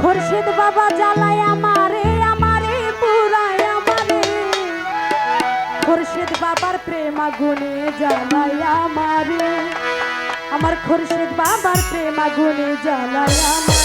খোরশেদ বাবা জ্বালায় আমারে আমারে পুরায় আমারে। খোরশেদ বাবার প্রেম আগুনে জ্বালায় আমারে। আমার খোরশেদ বাবার প্রেম আগুনে জ্বালায় আমারে।